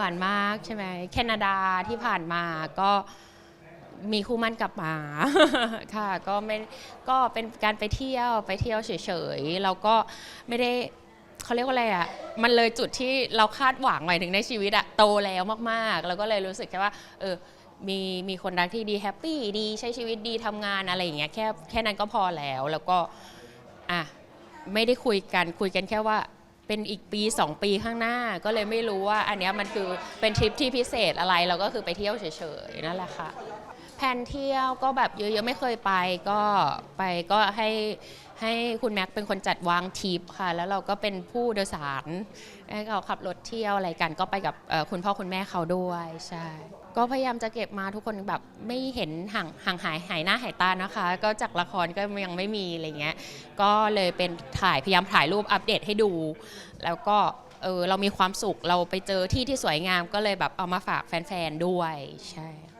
หวานมากใช่ไหมแคนาดาที่ผ่านมาก็มีคู่มั่นกลับมาค่ะ ก็ไม่ก็เป็นการไปเที่ยวไปเที่ยวเฉยๆแล้วก็ไม่ได้เขาเรียกว่าอะไรอะ มันเลยจุดที่เราคาดหวังหมายถึงในชีวิตอะโตแล้วมากๆ แล้วก็เลยรู้สึกแค่ว่า เออ มีมีคนรักที่ดีแฮปปี้ดีใช้ชีวิตดีทำงานอะไรอย่างเงี้ยแค่แค่นั้นก็พอแล้ว แล้วก็อะไม่ได้คุยกันคุยกันแค่ว่า เป็นอีกปี 2 ปีข้างหน้า ก็เลยไม่รู้ว่าอันนี้มันคือเป็นทริปที่พิเศษอะไรเราก็คือไปเที่ยวเฉยๆนั่นแหละค่ะแผนเที่ยวก็แบบเยอะๆไม่เคยไปก็ไปก็ให้ ให้คุณแม็กเป็นคนจัดวางทริปค่ะ แล้วเราก็เป็นผู้โดยสารให้เขาขับรถเที่ยวอะไรกันก็ไปกับคุณพ่อคุณแม่เขาด้วยใช่ก็พยายามจะเก็บมาทุกคนแบบไม่เห็นห่างห่างหายหายหน้าหายตานะคะ ก็จากละครก็ยังไม่มีอะไรเงี้ยก็เลยเป็นถ่ายพยายามถ่ายรูปอัปเดตให้ดู แล้วก็เออเรามีความสุขเราไปเจอที่ที่สวยงามก็เลยแบบเอามาฝากแฟนๆด้วยใช่